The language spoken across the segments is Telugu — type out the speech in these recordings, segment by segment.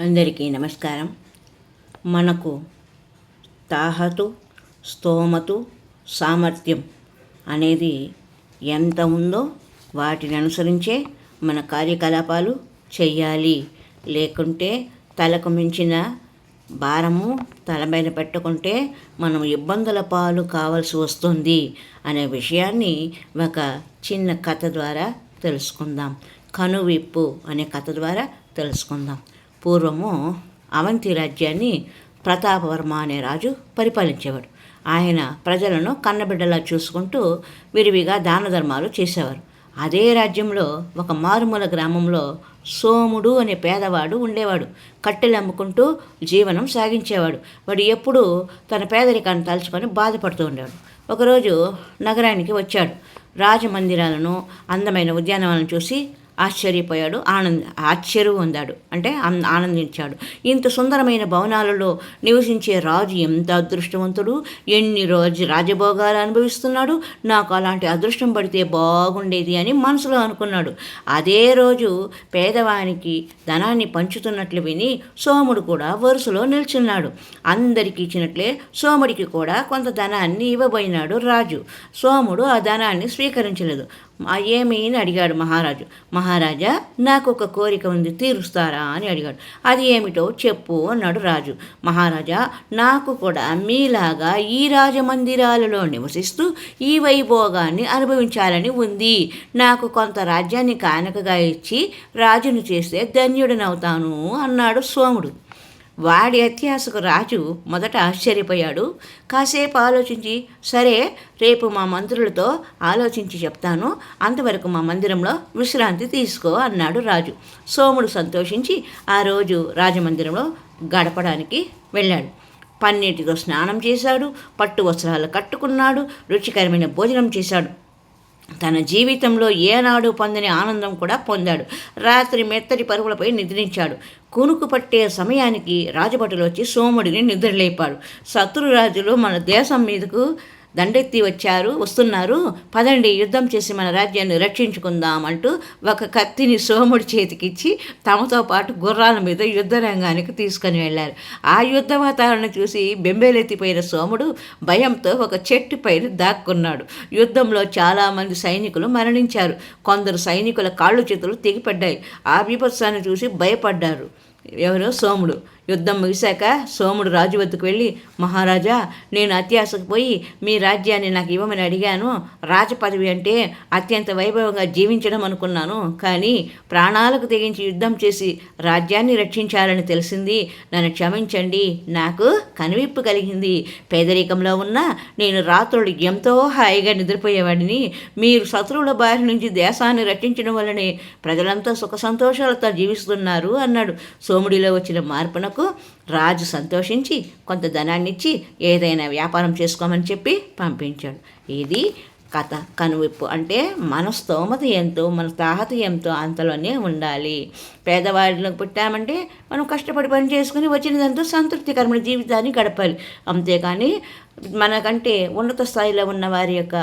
అందరికీ నమస్కారం. మనకు తాహతు స్తోమతు సామర్థ్యం అనేది ఎంత ఉందో వాటిని అనుసరించే మన కార్యకలాపాలు చేయాలి. లేకుంటే తలకు మించిన భారము తలపైన పెట్టుకుంటే మనం ఇబ్బందుల పాలు కావాల్సి వస్తుంది అనే విషయాన్ని ఒక చిన్న కథ ద్వారా తెలుసుకుందాం. కనువిప్పు అనే కథ ద్వారా తెలుసుకుందాం. పూర్వము అవంతి రాజ్యాన్ని ప్రతాపవర్మ అనే రాజు పరిపాలించేవాడు. ఆయన ప్రజలను కన్నబిడ్డలా చూసుకుంటూ విరివిగా దాన ధర్మాలు చేసేవారు. అదే రాజ్యంలో ఒక మారుమూల గ్రామంలో సోముడు అనే పేదవాడు ఉండేవాడు. కట్టెలు అమ్ముకుంటూ జీవనం సాగించేవాడు. వాడు ఎప్పుడూ తన పేదరికాన్ని తలుచుకొని బాధపడుతూ ఉండేవాడు. ఒకరోజు నగరానికి వచ్చాడు. రాజమందిరాలను అందమైన ఉద్యానవనాలను చూసి ఆశ్చర్యపోయాడు ఆనంద ఆశ్చర్యం పొందాడు అంటే ఆనందించాడు. ఇంత సుందరమైన భవనాలలో నివసించే రాజు ఎంత అదృష్టవంతుడు ఎన్ని రోజు రాజభోగాలు అనుభవిస్తున్నాడు నాకు అలాంటి అదృష్టం పడితే బాగుండేది అని మనసులో అనుకున్నాడు. అదే రోజు పేదవానికి ధనాన్ని పంచుతున్నట్లు విని సోముడు కూడా వరుసలో నిల్చున్నాడు. అందరికీ ఇచ్చినట్లే సోముడికి కూడా కొంత ధనాన్ని ఇవ్వబోయినాడు రాజు. సోముడు ఆ ధనాన్ని స్వీకరించలేదు. ఏమి అని అడిగాడు మహారాజు. మహారాజా నాకు ఒక కోరిక ఉంది తీరుస్తారా అని అడిగాడు. అది ఏమిటో చెప్పు అన్నాడు రాజు. మహారాజా నాకు కూడా మీలాగా ఈ రాజమందిరాలలో నివసిస్తూ ఈ వైభోగాన్ని అనుభవించాలని ఉంది. నాకు కొంత రాజ్యాన్ని కానుకగా ఇచ్చి రాజును చేస్తే ధన్యుడనవుతాను అన్నాడు సోముడు. వాడి అత్యాసకు రాజు మొదట ఆశ్చర్యపోయాడు. కాసేపు ఆలోచించి సరే రేపు మా మంత్రులతో ఆలోచించి చెప్తాను. అంతవరకు మా మందిరంలో విశ్రాంతి తీసుకో అన్నాడు రాజు. సోముడు సంతోషించి ఆ రోజు రాజమందిరంలో గడపడానికి వెళ్ళాడు. పన్నీటితో స్నానం చేశాడు పట్టు వస్త్రాలు కట్టుకున్నాడు రుచికరమైన భోజనం చేశాడు. తన జీవితంలో ఏనాడు పొందని ఆనందం కూడా పొందాడు. రాత్రి మెత్తటి పరుగులపై నిద్రించాడు. కునుకు పట్టే సమయానికి రాజభటులు వచ్చి సోముడిని నిద్రలేపారు. శత్రురాజులు మన దేశం మీదకు దండెత్తి వచ్చారు వస్తున్నారు. పదండి యుద్ధం చేసి మన రాజ్యాన్ని రక్షించుకుందాం అంటూ ఒక కత్తిని సోముడి చేతికిచ్చి తమతో పాటు గుర్రాల మీద యుద్ధ రంగానికి తీసుకొని వెళ్ళారు. ఆ యుద్ధ వాతావరణం చూసి బెంబేలెత్తిపోయిన సోముడు భయంతో ఒక చెట్టు పైన దాక్కున్నాడు. యుద్ధంలో చాలామంది సైనికులు మరణించారు. కొందరు సైనికుల కాళ్ళు చేతులు తెగిపడ్డాయి. ఆ బీభత్సాన్ని చూసి భయపడ్డారు. ఎవరో సోముడు. యుద్ధం ముగిశాక సోముడు రాజు వద్దకు వెళ్ళి మహారాజా నేను అత్యాశకు పోయి మీ రాజ్యాన్ని నాకు ఇవ్వమని అడిగాను. రాజపదవి అంటే అత్యంత వైభవంగా జీవించడం అనుకున్నాను. కానీ ప్రాణాలకు తెగించి యుద్ధం చేసి రాజ్యాన్ని రక్షించాలని తెలిసింది. నన్ను క్షమించండి. నాకు కనువిప్పు కలిగింది. పేదరికంలో ఉన్న నేను రాత్రులు ఎంతో హాయిగా నిద్రపోయేవాడిని. మీరు శత్రువుల బారి నుంచి దేశాన్ని రక్షించడం వల్లనే ప్రజలంతా సుఖ సంతోషాలతో జీవిస్తున్నారు అన్నాడు. సోముడిలో వచ్చిన మార్పున మార్పునకు రాజు సంతోషించి కొంత ధనాన్ని ఇచ్చి ఏదైనా వ్యాపారం చేసుకోమని చెప్పి పంపించాడు. ఇది కథ. కనువిప్పు అంటే మన స్తోమత ఎంతో మన తాహత ఎంతో అంతలోనే ఉండాలి. పేదవాళ్ళకు పుట్టామంటే మనం కష్టపడి పని చేసుకుని వచ్చిన దాంతో సంతృప్తికరమైన జీవితాన్ని గడపాలి. అంతేకాని మనకంటే ఉన్నత స్థాయిలో ఉన్న వారి యొక్క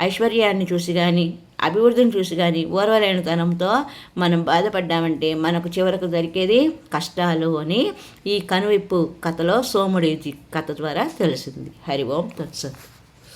ఐశ్వర్యాన్ని చూసి కానీ అభివృద్ధిని చూసి కానీ ఓర్వలేనితనంతో మనం బాధపడ్డామంటే మనకు చివరకు దొరికేది కష్టాలు అని ఈ కనువిప్పు కథలో సోముడి కథ ద్వారా తెలిసింది. హరి ఓం తత్సత్.